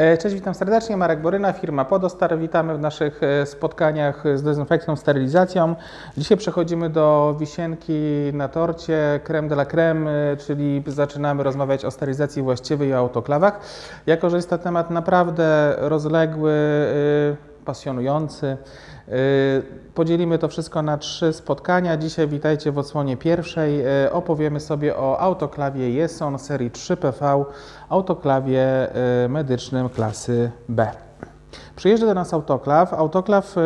E, Cześć, witam serdecznie. Marek Boryna, firma Podostar. Witamy w naszych e, spotkaniach z dezynfekcją, sterylizacją. Dzisiaj przechodzimy do wisienki na torcie, creme de la creme, e, czyli zaczynamy rozmawiać o sterylizacji właściwej i autoklawach. Jako, że jest to temat naprawdę rozległy, pasjonujący, e, Podzielimy to wszystko na trzy spotkania. Dzisiaj witajcie w odsłonie pierwszej. E, Opowiemy sobie o autoklawie Jeson serii 3PV, autoklawie e, medycznym klasy B. Przyjeżdża do nas autoklaw. Autoklaw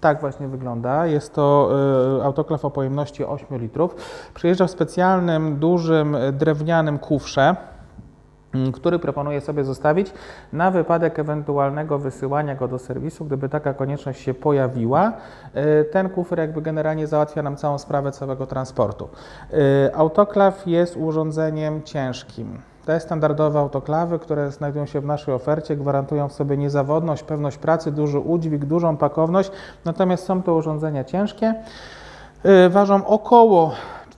tak właśnie wygląda. Jest to autoklaw o pojemności 8 litrów. Przyjeżdża w specjalnym, dużym, drewnianym kufrze który proponuję sobie zostawić na wypadek ewentualnego wysyłania go do serwisu, gdyby taka konieczność się pojawiła. E, Ten kufer jakby generalnie załatwia nam całą sprawę całego transportu. E, Autoklaw jest urządzeniem ciężkim. Te standardowe autoklawy, które znajdują się w naszej ofercie, gwarantują sobie niezawodność, pewność pracy, duży udźwig, dużą pakowność, natomiast są to urządzenia ciężkie. E, Ważą około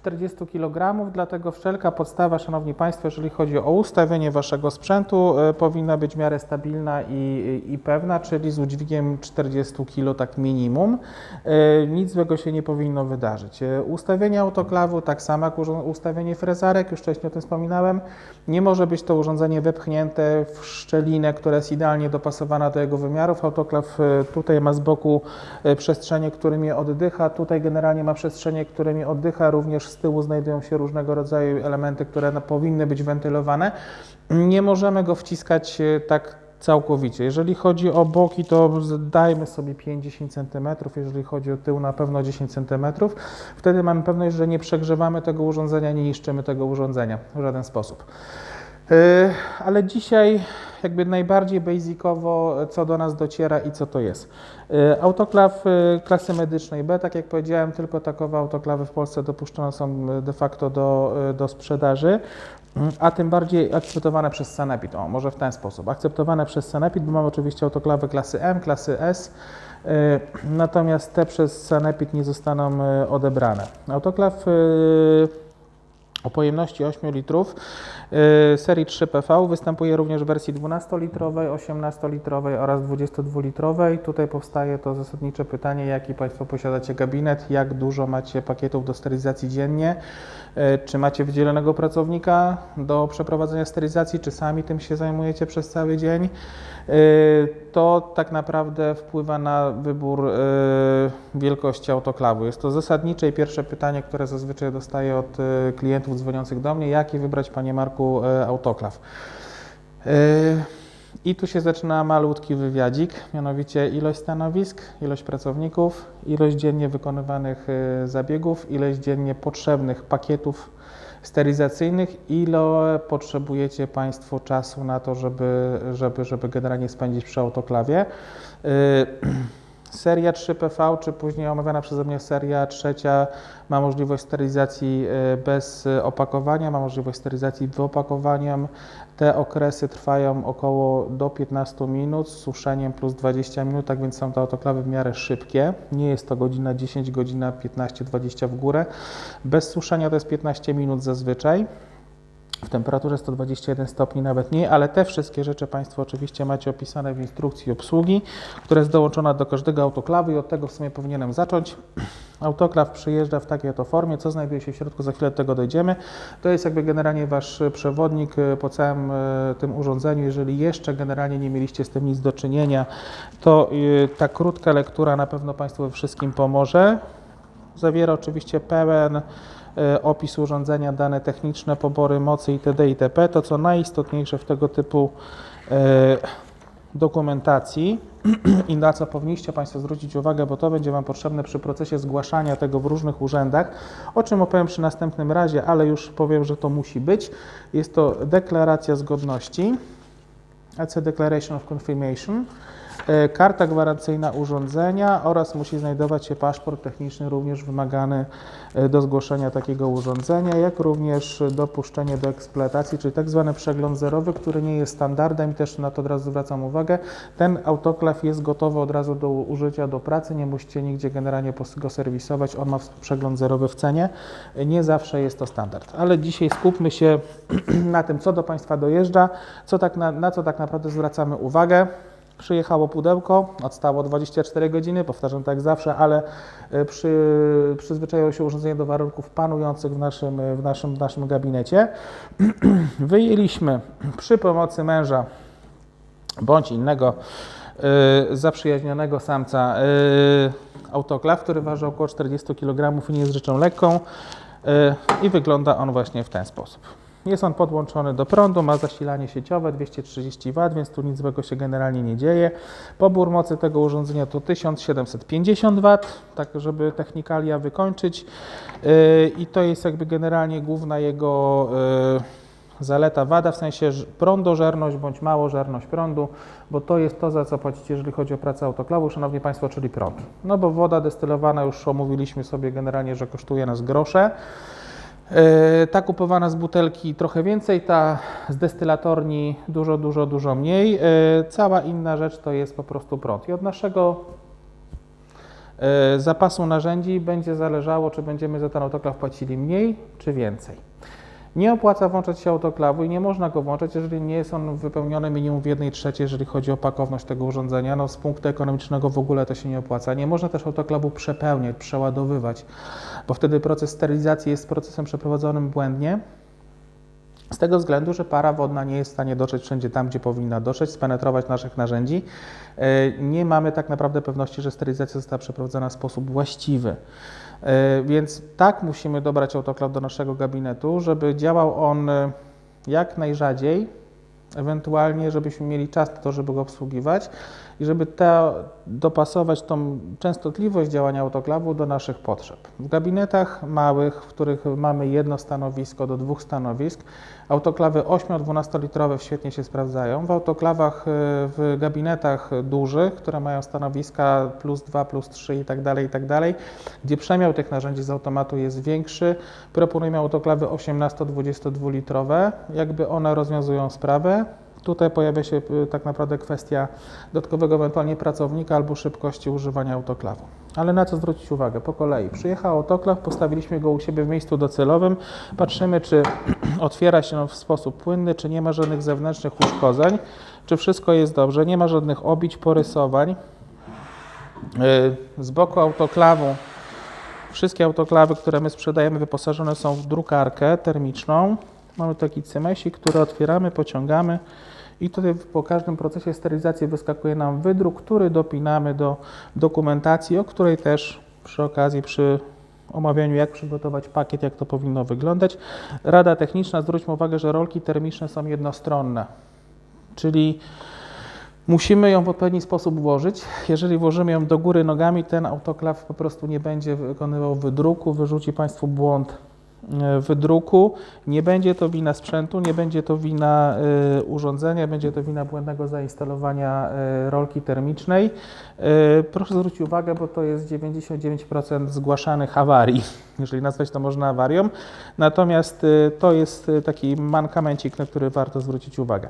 40 kg, dlatego wszelka podstawa, Szanowni Państwo, jeżeli chodzi o ustawienie Waszego sprzętu, e, powinna być w miarę stabilna i, i pewna, czyli z udźwigiem 40 kg tak minimum. E, Nic złego się nie powinno wydarzyć. E, Ustawienie autoklawu, tak samo jak ustawienie frezarek, już wcześniej o tym wspominałem, nie może być to urządzenie wepchnięte w szczelinę, która jest idealnie dopasowana do jego wymiarów. Autoklaw tutaj ma z boku przestrzenie, którymi oddycha, tutaj generalnie ma przestrzenie, którymi oddycha, również z tyłu znajdują się różnego rodzaju elementy, które no, powinny być wentylowane. Nie możemy go wciskać e, tak całkowicie. Jeżeli chodzi o boki, to dajmy sobie 5-10 cm, jeżeli chodzi o tył, na pewno 10 cm. Wtedy mamy pewność, że nie przegrzewamy tego urządzenia, nie niszczymy tego urządzenia w żaden sposób. Yy, Ale dzisiaj jakby najbardziej basicowo, co do nas dociera i co to jest. Yy, Autoklaw yy, klasy medycznej B, tak jak powiedziałem, tylko takowe autoklawy w Polsce dopuszczone są de facto do, do sprzedaży, Mm, a tym bardziej akceptowane przez Sanepid. O, może w ten sposób. Akceptowane przez Sanepid, bo mamy oczywiście autoklawy klasy M, klasy S, natomiast te przez Sanepid nie zostaną odebrane. Autoklaw o pojemności 8 litrów yy, serii 3PV występuje również w wersji 12-litrowej, 18-litrowej oraz 22-litrowej. Tutaj powstaje to zasadnicze pytanie, jaki Państwo posiadacie gabinet, jak dużo macie pakietów do sterylizacji dziennie, yy, czy macie wydzielonego pracownika do przeprowadzenia sterylizacji, czy sami tym się zajmujecie przez cały dzień. Yy, To tak naprawdę wpływa na wybór wielkości autoklawu. Jest to zasadnicze i pierwsze pytanie, które zazwyczaj dostaję od klientów dzwoniących do mnie, jaki wybrać, Panie Marku, yy, autoklaw. Yy, I tu się zaczyna malutki wywiadzik, mianowicie ilość stanowisk, ilość pracowników, ilość dziennie wykonywanych yy, zabiegów, ilość dziennie potrzebnych pakietów sterylizacyjnych, ile potrzebujecie Państwo czasu na to, żeby, żeby, żeby generalnie spędzić przy autoklawie. Seria 3PV, czy później omawiana przeze mnie seria trzecia, ma możliwość sterylizacji y, bez opakowania, ma możliwość sterylizacji w opakowaniu. Te okresy trwają około do 15 minut, z suszeniem plus 20 minut, tak więc są to autoklawy w miarę szybkie. Nie jest to godzina 10, godzina 15-20 w górę. Bez suszenia to jest 15 minut zazwyczaj w temperaturze 121 stopni, nawet nie, ale te wszystkie rzeczy Państwo oczywiście macie opisane w instrukcji obsługi, która jest dołączona do każdego autoklawu i od tego w sumie powinienem zacząć. Autoklaw przyjeżdża w takiej oto formie, co znajduje się w środku, za chwilę do tego dojdziemy. To jest jakby generalnie Wasz przewodnik e, po całym e, tym urządzeniu. Jeżeli jeszcze generalnie nie mieliście z tym nic do czynienia, to e, ta krótka lektura na pewno Państwu wszystkim pomoże. Zawiera oczywiście pełen e, opis urządzenia, dane techniczne, pobory mocy itd. itp. To co najistotniejsze w tego typu e, dokumentacji i na co powinniście Państwo zwrócić uwagę, bo to będzie Wam potrzebne przy procesie zgłaszania tego w różnych urzędach, o czym opowiem przy następnym razie, ale już powiem, że to musi być. Jest to deklaracja zgodności, EC Declaration of Confirmation. E, karta gwarancyjna urządzenia oraz musi znajdować się paszport techniczny również wymagany e, do zgłoszenia takiego urządzenia, jak również dopuszczenie do eksploatacji, czyli tak zwany przegląd zerowy, który nie jest standardem i też na to od razu zwracam uwagę. Ten autoklaw jest gotowy od razu do użycia, do pracy, nie musicie nigdzie generalnie go serwisować, on ma przegląd zerowy w cenie. Nie zawsze jest to standard, ale dzisiaj skupmy się na tym, co do Państwa dojeżdża, co tak na, na co tak naprawdę zwracamy uwagę. Przyjechało pudełko, odstało 24 godziny, powtarzam tak zawsze, ale e, przy, przyzwyczaiło się urządzenie do warunków panujących w naszym, w naszym, w naszym gabinecie. Wyjęliśmy przy pomocy męża bądź innego y, zaprzyjaźnionego samca y, autoklaw, który waży około 40 kg i nie jest rzeczą lekką i wygląda on właśnie w ten sposób. Jest on podłączony do prądu, ma zasilanie sieciowe 230 W, więc tu nic złego się generalnie nie dzieje. Pobór mocy tego urządzenia to 1750 W, tak żeby technikalia wykończyć. Y, I to jest jakby generalnie główna jego y, zaleta wada, w sensie prądożerność bądź małożerność prądu, bo to jest to, za co płacicie, jeżeli chodzi o pracę autoklawu, Szanowni Państwo, czyli prąd. No bo woda destylowana, już omówiliśmy sobie generalnie, że kosztuje nas grosze. Yy, Ta kupowana z butelki trochę więcej, ta z destylatorni dużo, dużo, dużo mniej. Yy, Cała inna rzecz to jest po prostu prąd. I od naszego yy, zapasu narzędzi będzie zależało, czy będziemy za ten autoklaw płacili mniej, czy więcej. Nie opłaca włączać się autoklawu i nie można go włączać, jeżeli nie jest on wypełniony minimum w 1 trzeciej, jeżeli chodzi o pakowność tego urządzenia. No, z punktu ekonomicznego w ogóle to się nie opłaca. Nie można też autoklawu przepełniać, przeładowywać, bo wtedy proces sterylizacji jest procesem przeprowadzonym błędnie. Z tego względu, że para wodna nie jest w stanie dotrzeć wszędzie tam, gdzie powinna dotrzeć, spenetrować naszych narzędzi. E, Nie mamy tak naprawdę pewności, że sterylizacja została przeprowadzona w sposób właściwy. E, Więc tak musimy dobrać autoklaw do naszego gabinetu, żeby działał on e, jak najrzadziej, ewentualnie żebyśmy mieli czas na to, żeby go obsługiwać i żeby ta, dopasować tą częstotliwość działania autoklawu do naszych potrzeb. W gabinetach małych, w których mamy jedno stanowisko do dwóch stanowisk, autoklawy 8-12 litrowe świetnie się sprawdzają. W autoklawach, y, w gabinetach dużych, które mają stanowiska plus 2, plus 3 i tak dalej, i tak dalej, gdzie przemiał tych narzędzi z automatu jest większy, proponujemy autoklawy 18-22 litrowe, jakby one rozwiązują sprawę. Tutaj pojawia się y, tak naprawdę kwestia dodatkowego ewentualnie pracownika albo szybkości używania autoklawu. Ale na co zwrócić uwagę? Po kolei. Przyjechał autoklaw, postawiliśmy go u siebie w miejscu docelowym, patrzymy, czy otwiera się on w sposób płynny, czy nie ma żadnych zewnętrznych uszkodzeń, czy wszystko jest dobrze, nie ma żadnych obić, porysowań. Yy, Z boku autoklawu wszystkie autoklawy, które my sprzedajemy, wyposażone są w drukarkę termiczną. Mamy taki cymesik, który otwieramy, pociągamy i tutaj po każdym procesie sterylizacji wyskakuje nam wydruk, który dopinamy do dokumentacji, o której też przy okazji przy omawianiu, jak przygotować pakiet, jak to powinno wyglądać. Rada techniczna, zwróćmy uwagę, że rolki termiczne są jednostronne, czyli Musimy ją w odpowiedni sposób włożyć. Jeżeli włożymy ją do góry nogami, ten autoklaw po prostu nie będzie wykonywał wydruku, wyrzuci Państwu błąd wydruku. Nie będzie to wina sprzętu, nie będzie to wina e, urządzenia, będzie to wina błędnego zainstalowania e, rolki termicznej. E, Proszę zwrócić uwagę, bo to jest 99% zgłaszanych awarii, jeżeli nazwać to można awarią. Natomiast e, to jest e, taki mankamencik, na który warto zwrócić uwagę.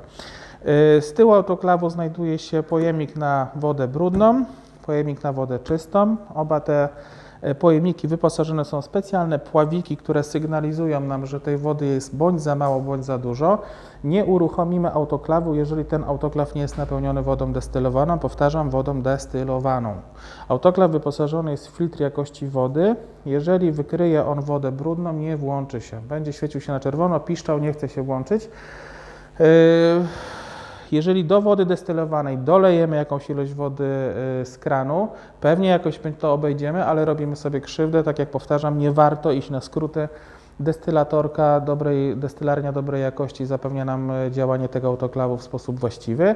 Z tyłu autoklawu znajduje się pojemnik na wodę brudną, pojemnik na wodę czystą. Oba te pojemniki wyposażone są w specjalne pławiki, które sygnalizują nam, że tej wody jest bądź za mało, bądź za dużo. Nie uruchomimy autoklawu, jeżeli ten autoklaw nie jest napełniony wodą destylowaną, powtarzam, wodą destylowaną. Autoklaw wyposażony jest w filtr jakości wody. Jeżeli wykryje on wodę brudną, nie włączy się. Będzie świecił się na czerwono, piszczał, nie chce się włączyć. Yy, jeżeli do wody destylowanej dolejemy jakąś ilość wody y, z kranu, pewnie jakoś to obejdziemy, ale robimy sobie krzywdę. Tak jak powtarzam, nie warto iść na skróty. Destylatorka dobrej, destylarnia dobrej jakości zapewnia nam y, działanie tego autoklawu w sposób właściwy.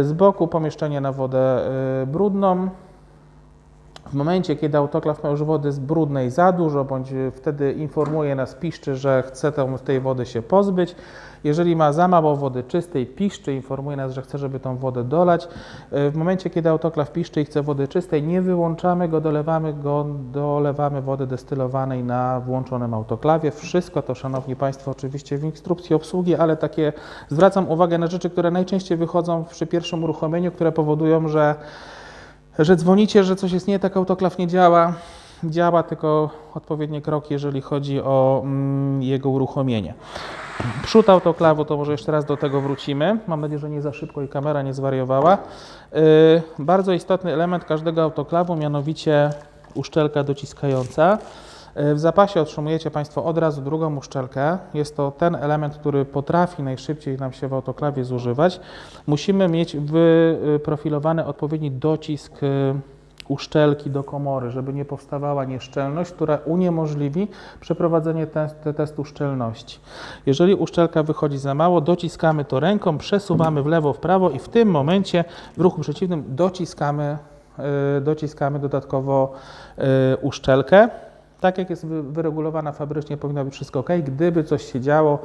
Y, Z boku pomieszczenie na wodę brudną. W momencie, kiedy autoklaw ma już wody z brudnej za dużo, bądź wtedy informuje nas, piszczy, że chce tej wody się pozbyć. Jeżeli ma za mało wody czystej, piszczy, informuje nas, że chce, żeby tą wodę dolać. Y, W momencie, kiedy autoklaw piszczy i chce wody czystej, nie wyłączamy go, dolewamy go, dolewamy wody destylowanej na włączonym autoklawie. Wszystko to, Szanowni Państwo, oczywiście w instrukcji obsługi, ale takie zwracam uwagę na rzeczy, które najczęściej wychodzą przy pierwszym uruchomieniu, które powodują, że że dzwonicie, że coś jest nie tak, autoklaw nie działa. Działa tylko odpowiednie kroki, jeżeli chodzi o mm, jego uruchomienie. Przód autoklawu, to może jeszcze raz do tego wrócimy. Mam nadzieję, że nie za szybko i kamera nie zwariowała. Yy, bardzo istotny element każdego autoklawu, mianowicie uszczelka dociskająca. Yy, W zapasie otrzymujecie Państwo od razu drugą uszczelkę. Jest to ten element, który potrafi najszybciej nam się w autoklawie zużywać. Musimy mieć wyprofilowany odpowiedni docisk yy, uszczelki do komory, żeby nie powstawała nieszczelność, która uniemożliwi przeprowadzenie test, testu szczelności. Jeżeli uszczelka wychodzi za mało, dociskamy to ręką, przesuwamy w lewo, w prawo i w tym momencie w ruchu przeciwnym dociskamy, yy, dociskamy dodatkowo uszczelkę. Tak jak jest wy- wyregulowana fabrycznie, powinno być wszystko ok. Gdyby coś się działo,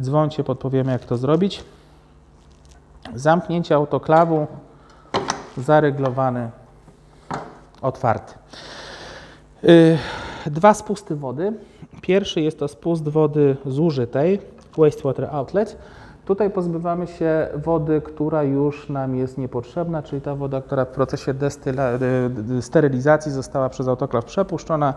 dzwońcie, podpowiemy jak to zrobić. Zamknięcie autoklawu zareglowany otwarty. Y, Dwa spusty wody. Pierwszy jest to spust wody zużytej, wastewater outlet. Tutaj pozbywamy się wody, która już nam jest niepotrzebna, czyli ta woda, która w procesie y, y, sterylizacji została przez autoklaw przepuszczona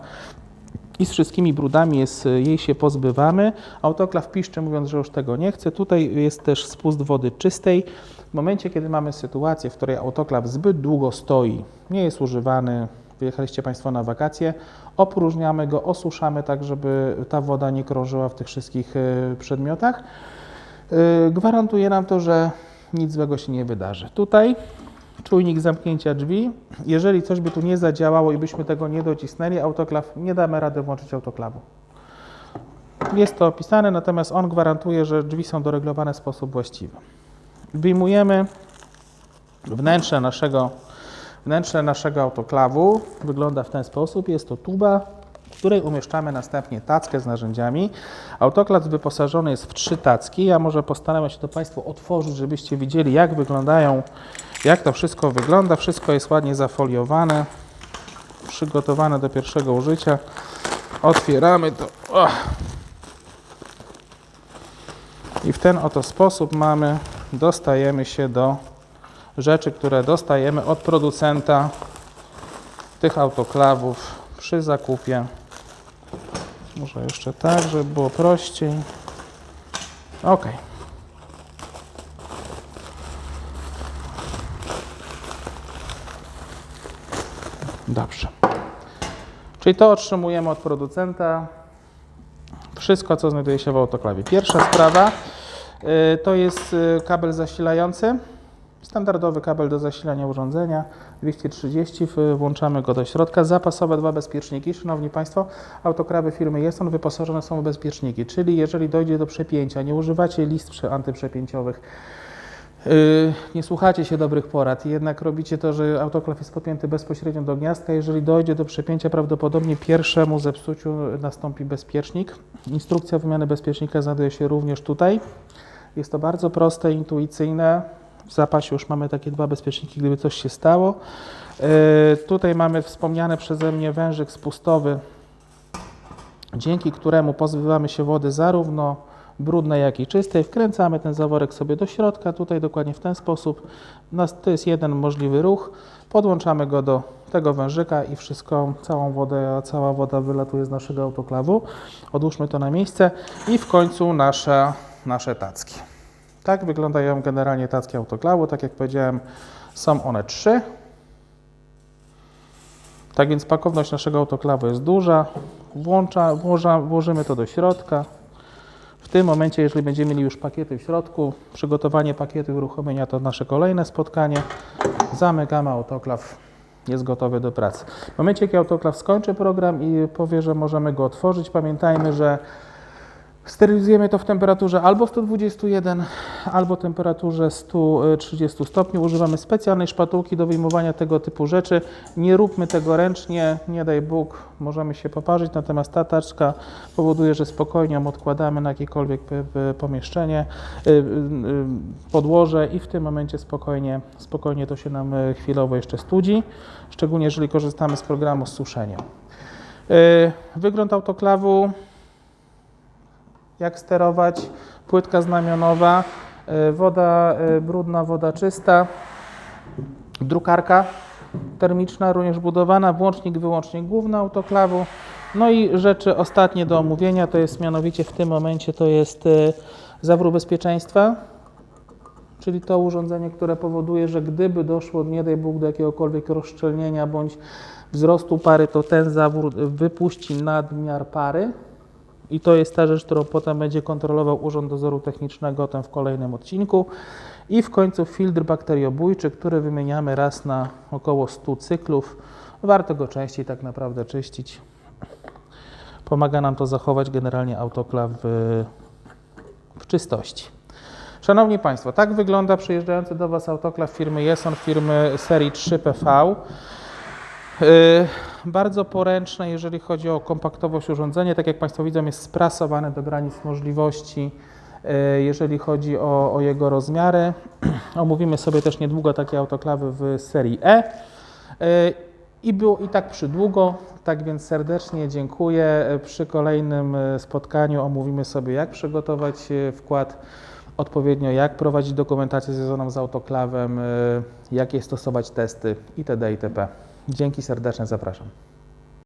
i z wszystkimi brudami jest, jej się pozbywamy. Autoklaw piszczy mówiąc, że już tego nie chce. Tutaj jest też spust wody czystej. W momencie, kiedy mamy sytuację, w której autoklaw zbyt długo stoi, nie jest używany, wyjechaliście Państwo na wakacje, opróżniamy go, osuszamy tak, żeby ta woda nie krążyła w tych wszystkich y, przedmiotach. Y, Gwarantuje nam to, że nic złego się nie wydarzy. Tutaj czujnik zamknięcia drzwi. Jeżeli coś by tu nie zadziałało i byśmy tego nie docisnęli, autoklaw, nie damy rady włączyć autoklawu. Jest to opisane, natomiast on gwarantuje, że drzwi są doreglowane w sposób właściwy. Wyjmujemy wnętrze naszego, wnętrze naszego autoklawu. Wygląda w ten sposób. Jest to tuba, w której umieszczamy następnie tackę z narzędziami. Autoklaw wyposażony jest w trzy tacki. Ja może postaram się to Państwu otworzyć, żebyście widzieli, jak wyglądają, jak to wszystko wygląda. Wszystko jest ładnie zafoliowane, przygotowane do pierwszego użycia. Otwieramy to. I w ten oto sposób mamy, dostajemy się do rzeczy, które dostajemy od producenta tych autoklawów przy zakupie. Może jeszcze tak, żeby było prościej. Ok. Dobrze. Czyli to otrzymujemy od producenta. Wszystko, co znajduje się w autoklawie. Pierwsza sprawa y, to jest y, kabel zasilający. Standardowy kabel do zasilania urządzenia 230, w- włączamy go do środka. Zapasowe dwa bezpieczniki. Szanowni Państwo, autokrawy firmy Jeston wyposażone są w bezpieczniki, czyli jeżeli dojdzie do przepięcia, nie używacie list prze- antyprzepięciowych, nie słuchacie się dobrych porad i jednak robicie to, że autoklaw jest podpięty bezpośrednio do gniazdka. Jeżeli dojdzie do przepięcia, prawdopodobnie pierwszemu zepsuciu nastąpi bezpiecznik. Instrukcja wymiany bezpiecznika znajduje się również tutaj. Jest to bardzo proste, intuicyjne. W zapasie już mamy takie dwa bezpieczniki, gdyby coś się stało. Yy, tutaj mamy wspomniany przeze mnie wężyk spustowy, dzięki któremu pozbywamy się wody zarówno brudnej, jak i czystej. Wkręcamy ten zaworek sobie do środka, tutaj dokładnie w ten sposób. To jest jeden możliwy ruch. Podłączamy go do tego wężyka i wszystko, całą wodę, cała woda wylatuje z naszego autoklawu. Odłóżmy to na miejsce i w końcu nasze, nasze tacki. Tak wyglądają generalnie tacki autoklawu. Tak jak powiedziałem, są one trzy. Tak więc pakowność naszego autoklawu jest duża. Włącza, włoża, włożymy to do środka. W tym momencie, jeżeli będziemy mieli już pakiety w środku, przygotowanie pakietu uruchomienia to nasze kolejne spotkanie. Zamykamy autoklaw, jest gotowy do pracy. W momencie, kiedy autoklaw skończy program i powie, że możemy go otworzyć, pamiętajmy, że Sterylizujemy to w temperaturze albo 121, albo temperaturze 130 stopni. Używamy specjalnej szpatułki do wyjmowania tego typu rzeczy. Nie róbmy tego ręcznie, nie daj Bóg, możemy się poparzyć. Natomiast ta taczka powoduje, że spokojnie ją odkładamy na jakiekolwiek pomieszczenie, y, y, podłoże i w tym momencie spokojnie, spokojnie to się nam y, chwilowo jeszcze studzi, szczególnie jeżeli korzystamy z programu z suszeniem. Wygląd autoklawu jak sterować, płytka znamionowa, y, woda y, brudna, woda czysta, drukarka termiczna również budowana, włącznik, wyłącznik główny autoklawu. No i rzeczy ostatnie do omówienia to jest mianowicie w tym momencie to jest y, zawór bezpieczeństwa, czyli to urządzenie, które powoduje, że gdyby doszło, nie daj Bóg, do jakiegokolwiek rozszczelnienia bądź wzrostu pary, to ten zawór wypuści nadmiar pary. I to jest ta rzecz, którą potem będzie kontrolował Urząd Dozoru Technicznego, ten w kolejnym odcinku. I w końcu filtr bakteriobójczy, który wymieniamy raz na około 100 cyklów. Warto go częściej tak naprawdę czyścić. Pomaga nam to zachować generalnie autoklaw w, w czystości. Szanowni Państwo, tak wygląda przyjeżdżający do Was autoklaw firmy Jeson, firmy serii 3PV. Yy, Bardzo poręczne, jeżeli chodzi o kompaktowość urządzenia. Tak jak Państwo widzą, jest sprasowane do granic możliwości, yy, jeżeli chodzi o, o jego rozmiary. Omówimy sobie też niedługo takie autoklawy w serii E. Yy, I było i tak przydługo, tak więc serdecznie dziękuję. Przy kolejnym spotkaniu omówimy sobie, jak przygotować wkład odpowiednio, jak prowadzić dokumentację związaną z autoklawem, jakie stosować testy itd. itp. Dzięki serdeczne, zapraszam.